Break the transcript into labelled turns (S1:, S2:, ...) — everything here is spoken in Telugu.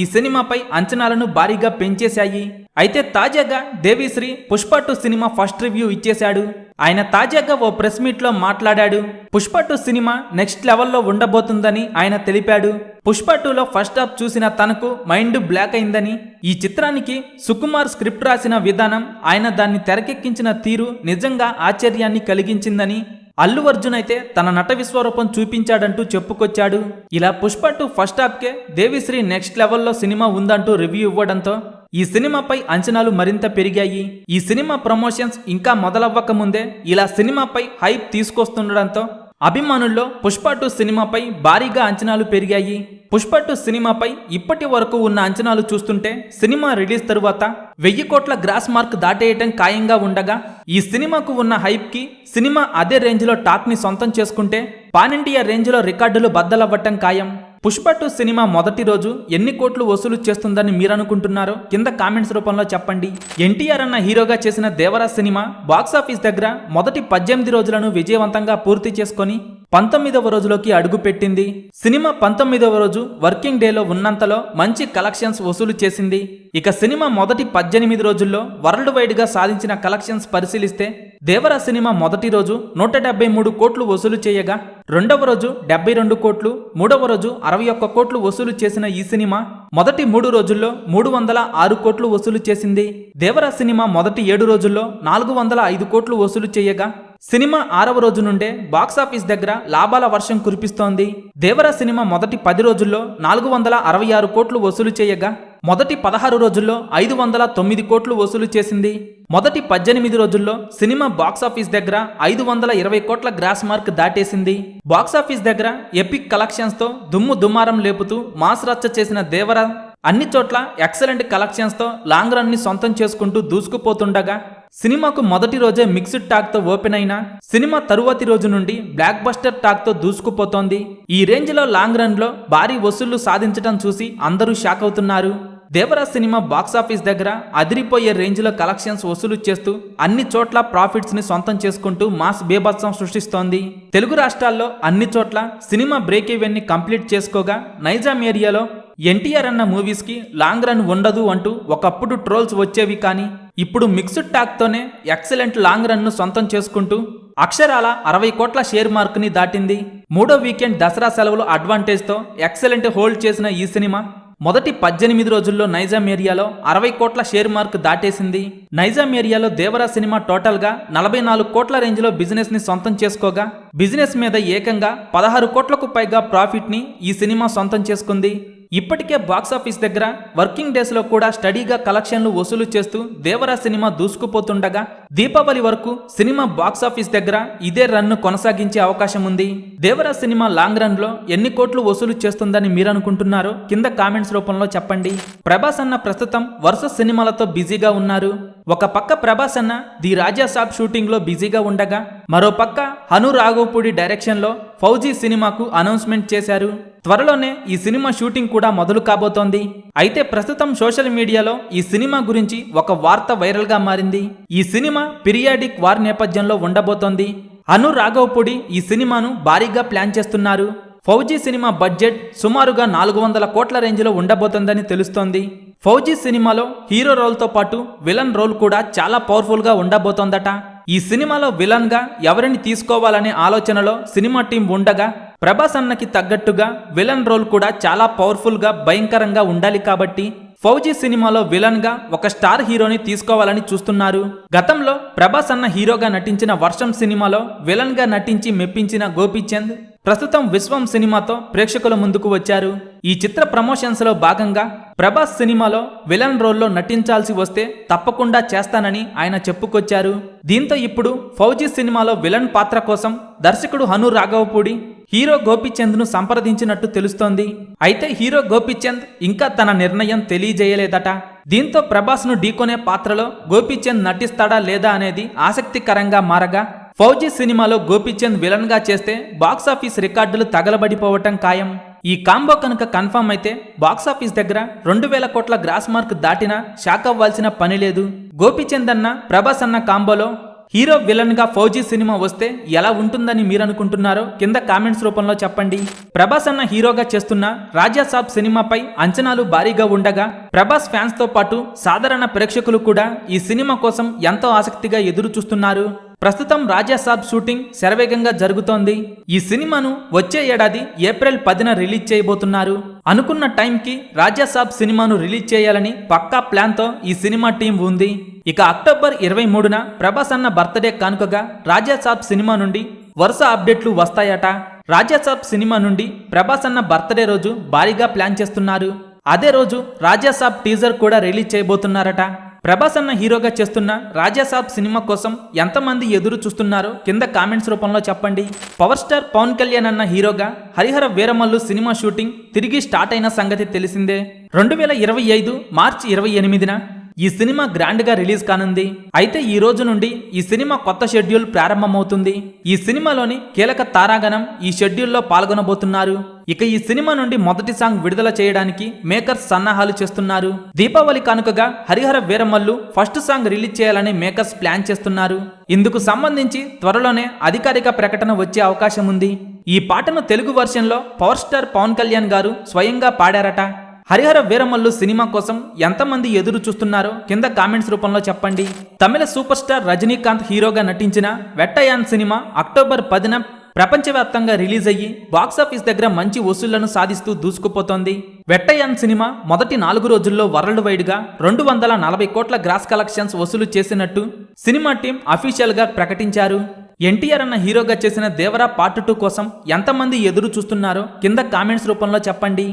S1: ఈ సినిమాపై అంచనాలను భారీగా పెంచేశాయి. అయితే తాజాగా Devi Sri Pushpa two cinema first review ఇచ్చేశాడు. ఆయన తాజాగా ఓ ప్రెస్ మీట్లో మాట్లాడాడు. పుష్ప టూ సినిమా నెక్స్ట్ లెవెల్లో ఉండబోతుందని ఆయన తెలిపాడు. పుష్ప టూలో ఫస్ట్ హాఫ్ చూసిన తనకు మైండ్ బ్లాక్ అయిందని ఈ చిత్రానికి సుకుమార్ స్క్రిప్ట్ రాసిన విధానం ఆయన దాన్ని తెరకెక్కించిన తీరు నిజంగా ఆశ్చర్యాన్ని కలిగించిందని అల్లు అర్జున్ అయితే తన నట విశ్వరూపం చూపించాడంటూ చెప్పుకొచ్చాడు. ఇలా పుష్ప టూ ఫస్ట్ హాఫ్కే దేవిశ్రీ నెక్స్ట్ లెవెల్లో సినిమా ఉందంటూ రివ్యూ ఇవ్వడంతో ఈ సినిమాపై అంచనాలు మరింత పెరిగాయి. ఈ సినిమా ప్రమోషన్స్ ఇంకా మొదలవ్వక ముందే ఇలా సినిమాపై హైప్ తీసుకొస్తుండడంతో అభిమానుల్లో పుష్ప టూ సినిమాపై భారీగా అంచనాలు పెరిగాయి. పుష్ప టూ సినిమాపై ఇప్పటి వరకు ఉన్న అంచనాలు చూస్తుంటే సినిమా రిలీజ్ తరువాత వెయ్యి కోట్ల గ్రాస్ మార్క్ దాటేయటం ఖాయంగా ఉండగా ఈ సినిమాకు ఉన్న హైప్కి సినిమా అదే రేంజ్లో టాక్ని సొంతం చేసుకుంటే పాన్ ఇండియా రేంజ్లో రికార్డులు బద్దలవ్వటం ఖాయం. పుష్ప టూ సినిమా మొదటి రోజు ఎన్ని కోట్లు వసూలు చేస్తుందని మీరనుకుంటున్నారో కింద కామెంట్స్ రూపంలో చెప్పండి. ఎన్టీఆర్ అన్న హీరోగా చేసిన దేవరా సినిమా బాక్సాఫీస్ దగ్గర మొదటి పద్దెనిమిది రోజులను విజయవంతంగా పూర్తి చేసుకొని పంతొమ్మిదవ రోజులోకి అడుగుపెట్టింది. సినిమా పంతొమ్మిదవ రోజు వర్కింగ్ డేలో ఉన్నంతలో మంచి కలెక్షన్స్ వసూలు చేసింది. ఇక సినిమా మొదటి పద్దెనిమిది రోజుల్లో వరల్డ్ వైడ్గా సాధించిన కలెక్షన్స్ పరిశీలిస్తే దేవర సినిమా మొదటి రోజు నూట డెబ్బై మూడు కోట్లు వసూలు చేయగా రెండవ రోజు డెబ్బై రెండు కోట్లు మూడవ రోజు అరవై ఒక్క కోట్లు వసూలు చేసిన ఈ సినిమా మొదటి మూడు రోజుల్లో మూడు వందల ఆరు కోట్లు వసూలు చేసింది. దేవర సినిమా మొదటి ఏడు రోజుల్లో నాలుగు వందల ఐదు కోట్లు వసూలు చేయగా సినిమా ఆరవ రోజు నుండే బాక్సాఫీస్ దగ్గర లాభాల వర్షం కురిపిస్తోంది. దేవర సినిమా మొదటి పది రోజుల్లో నాలుగు వందల అరవై ఆరు కోట్లు వసూలు చేయగా మొదటి పదహారు రోజుల్లో ఐదు వందల తొమ్మిది కోట్లు వసూలు చేసింది. మొదటి పద్దెనిమిది రోజుల్లో సినిమా బాక్సాఫీస్ దగ్గర ఐదు వందల ఇరవై కోట్ల గ్రాస్ మార్క్ దాటేసింది. బాక్సాఫీస్ దగ్గర ఎపిక్ కలెక్షన్స్తో దుమ్ము దుమారం లేపుతూ మాస్ రచ్చ చేసిన దేవరా అన్ని చోట్ల ఎక్సలెంట్ కలెక్షన్స్తో లాంగ్ రన్ని సొంతం చేసుకుంటూ దూసుకుపోతుండగా సినిమాకు మొదటి రోజే మిక్స్డ్ టాక్తో ఓపెన్ అయిన సినిమా తరువాతి రోజు నుండి బ్లాక్ బస్టర్ టాక్తో దూసుకుపోతోంది. ఈ రేంజ్లో లాంగ్ రన్లో భారీ వసూళ్ళు సాధించడం చూసి అందరూ షాక్ అవుతున్నారు. దేవరా సినిమా బాక్సాఫీస్ దగ్గర అదిరిపోయే రేంజ్లో కలెక్షన్స్ వసూలు చేస్తూ అన్ని చోట్ల ప్రాఫిట్స్ని సొంతం చేసుకుంటూ మాస్ బేభత్సం సృష్టిస్తోంది. తెలుగు రాష్ట్రాల్లో అన్ని చోట్ల సినిమా బ్రేక్ ఈవెన్ని కంప్లీట్ చేసుకోగా నైజాం ఏరియాలో ఎన్టీఆర్ అన్న మూవీస్కి లాంగ్ రన్ ఉండదు అంటూ ఒకప్పుడు ట్రోల్స్ వచ్చేవి కానీ ఇప్పుడు మిక్స్డ్ టాక్తోనే ఎక్సలెంట్ లాంగ్ రన్ను సొంతం చేసుకుంటూ అక్షరాల అరవై కోట్ల షేర్ మార్క్ని దాటింది. మూడో వీకెండ్ దసరా సెలవులు అడ్వాంటేజ్తో ఎక్సలెంట్ హోల్డ్ చేసిన ఈ సినిమా మొదటి పద్దెనిమిది రోజుల్లో నైజాం ఏరియాలో అరవై కోట్ల షేర్ మార్క్ దాటేసింది. నైజాం ఏరియాలో దేవరా సినిమా టోటల్గా నలభై నాలుగు కోట్ల రేంజ్లో బిజినెస్ని సొంతం చేసుకోగా బిజినెస్ మీద ఏకంగా పదహారు కోట్లకు పైగా ప్రాఫిట్ని ఈ సినిమా సొంతం చేసుకుంది. ఇప్పటికే బాక్సాఫీస్ దగ్గర వర్కింగ్ డేస్లో కూడా స్టడీగా కలెక్షన్లు వసూలు చేస్తూ దేవరా సినిమా దూసుకుపోతుండగా దీపావళి వరకు సినిమా బాక్సాఫీస్ దగ్గర ఇదే రన్ను కొనసాగించే అవకాశం ఉంది. దేవరా సినిమా లాంగ్ రన్లో ఎన్ని కోట్లు వసూలు చేస్తుందని మీరనుకుంటున్నారో కింద కామెంట్స్ రూపంలో చెప్పండి. ప్రభాస్ అన్న ప్రస్తుతం వరుస సినిమాలతో బిజీగా ఉన్నారు. ఒక పక్క ప్రభాస్ అన్న ది రాజా సాబ్ షూటింగ్లో బిజీగా ఉండగా మరో పక్క హను డైరెక్షన్లో ఫౌజీ సినిమాకు అనౌన్స్మెంట్ చేశారు. త్వరలోనే ఈ సినిమా షూటింగ్ కూడా మొదలు కాబోతోంది. అయితే ప్రస్తుతం సోషల్ మీడియాలో ఈ సినిమా గురించి ఒక వార్త వైరల్గా మారింది. ఈ సినిమా పిరియాడిక్ వార్ నేపథ్యంలో ఉండబోతోంది. అను రాఘవపూడి ఈ సినిమాను భారీగా ప్లాన్ చేస్తున్నారు. ఫౌజీ సినిమా బడ్జెట్ సుమారుగా నాలుగు వందల కోట్ల రేంజ్లో ఉండబోతోందని తెలుస్తోంది. ఫౌజీ సినిమాలో హీరో రోల్తో పాటు విలన్ రోల్ కూడా చాలా పవర్ఫుల్గా ఉండబోతోందట. ఈ సినిమాలో విలన్గా ఎవరిని తీసుకోవాలనే ఆలోచనలో సినిమా టీం ఉండగా ప్రభాస్ అన్నకి తగ్గట్టుగా విలన్ రోల్ కూడా చాలా పవర్ఫుల్గా భయంకరంగా ఉండాలి కాబట్టి ఫౌజీ సినిమాలో విలన్గా ఒక స్టార్ హీరోని తీసుకోవాలని చూస్తున్నారు. గతంలో ప్రభాస్ అన్న హీరోగా నటించిన వర్షం సినిమాలో విలన్గా నటించి మెప్పించిన గోపీచంద్ ప్రస్తుతం విశ్వం సినిమాతో ప్రేక్షకుల ముందుకు వచ్చారు. ఈ చిత్ర ప్రమోషన్స్లో భాగంగా ప్రభాస్ సినిమాలో విలన్ రోల్లో నటించాల్సి వస్తే తప్పకుండా చేస్తానని ఆయన చెప్పుకొచ్చారు. దీంతో ఇప్పుడు ఫౌజీ సినిమాలో విలన్ పాత్ర కోసం దర్శకుడు హను రాఘవపూడి హీరో గోపీచంద్ను సంప్రదించినట్టు తెలుస్తోంది. అయితే హీరో గోపీచంద్ ఇంకా తన నిర్ణయం తెలియజేయలేదట. దీంతో ప్రభాస్ను ఢీకొనే పాత్రలో గోపీచంద్ నటిస్తాడా లేదా అనేది ఆసక్తికరంగా మారగా ఫౌజీ సినిమాలో గోపీచంద్ విలన్గా చేస్తే బాక్సాఫీస్ రికార్డులు తగలబడిపోవటం ఖాయం. ఈ కాంబో కనుక కన్ఫర్మ్ అయితే బాక్సాఫీస్ దగ్గర రెండు వేల కోట్ల గ్రాస్ మార్క్ దాటినా షాక్ అవ్వాల్సిన పని లేదు. గోపీచంద్ అన్న ప్రభాస్ అన్న కాంబోలో హీరో విలన్గా ఫౌజీ సినిమా వస్తే ఎలా ఉంటుందని మీరు అనుకుంటున్నారో కింద కామెంట్స్ రూపంలో చెప్పండి. ప్రభాస్ అన్న హీరోగా చేస్తున్న రాజా సాబ్ సినిమాపై అంచనాలు భారీగా ఉండగా ప్రభాస్ ఫ్యాన్స్తో పాటు సాధారణ ప్రేక్షకులు కూడా ఈ సినిమా కోసం ఎంతో ఆసక్తిగా ఎదురు చూస్తున్నారు ప్రస్తుతం రాజా సాబ్ షూటింగ్ శరవేగంగా జరుగుతోంది. ఈ సినిమాను వచ్చే ఏడాది ఏప్రిల్ పదిన రిలీజ్ చేయబోతున్నారు. అనుకున్న టైంకి రాజా సాబ్ సినిమాను రిలీజ్ చేయాలని పక్కా ప్లాన్తో ఈ సినిమా టీం ఉంది. ఇక అక్టోబర్ ఇరవై మూడున ప్రభాస్ అన్న బర్త్డే కానుకగా రాజా సాబ్ సినిమా నుండి వరుస అప్డేట్లు వస్తాయట. రాజా సాబ్ సినిమా నుండి ప్రభాస్ అన్న బర్త్డే రోజు భారీగా ప్లాన్ చేస్తున్నారు. అదే రోజు రాజా సాబ్ టీజర్ కూడా రిలీజ్ చేయబోతున్నారట. ప్రభాస్ అన్న హీరోగా చేస్తున్న రాజాసాబ్ సినిమా కోసం ఎంతమంది ఎదురు చూస్తున్నారో కింద కామెంట్స్ రూపంలో చెప్పండి. పవర్ స్టార్ పవన్ కళ్యాణ్ అన్న హీరోగా హరిహర వీరమల్లు సినిమా షూటింగ్ తిరిగి స్టార్ట్ అయిన సంగతి తెలిసిందే. రెండు వేల ఇరవై ఐదు మార్చి ఇరవై ఎనిమిదిన ఈ సినిమా గ్రాండ్గా రిలీజ్ కానుంది. అయితే ఈ రోజు నుండి ఈ సినిమా కొత్త షెడ్యూల్ ప్రారంభమవుతుంది. ఈ సినిమాలోని కీలక తారాగణం ఈ షెడ్యూల్లో పాల్గొనబోతున్నారు. ఇక ఈ సినిమా నుండి మొదటి సాంగ్ విడుదల చేయడానికి మేకర్స్ సన్నాహాలు చేస్తున్నారు. దీపావళి కానుకగా Harihara Veeramallu first song release చేయాలని మేకర్స్ ప్లాన్ చేస్తున్నారు. ఇందుకు సంబంధించి త్వరలోనే అధికారిక ప్రకటన వచ్చే అవకాశం ఉంది. ఈ పాటను తెలుగు వర్షన్లో పవర్ స్టార్ పవన్ కళ్యాణ్ గారు స్వయంగా పాడారట. హరిహర వీరమల్లు సినిమా కోసం ఎంతమంది ఎదురు చూస్తున్నారో కింద కామెంట్స్ రూపంలో చెప్పండి. తమిళ సూపర్ స్టార్ రజనీకాంత్ హీరోగా నటించిన వెట్టయాన్ సినిమా అక్టోబర్ పదిన ప్రపంచవ్యాప్తంగా రిలీజ్ అయ్యి బాక్సాఫీస్ దగ్గర మంచి వసూళ్ళను సాధిస్తూ దూసుకుపోతోంది. వెట్టయాన్ సినిమా మొదటి నాలుగు రోజుల్లో వరల్డ్ వైడ్గా రెండు వందల నలభై కోట్ల గ్రాస్ కలెక్షన్స్ వసూలు చేసినట్టు సినిమా టీం అఫీషియల్గా ప్రకటించారు. ఎన్టీఆర్ అన్న హీరోగా చేసిన దేవరా పార్ట్ టూ కోసం ఎంతమంది ఎదురు చూస్తున్నారో కింద కామెంట్స్ రూపంలో చెప్పండి.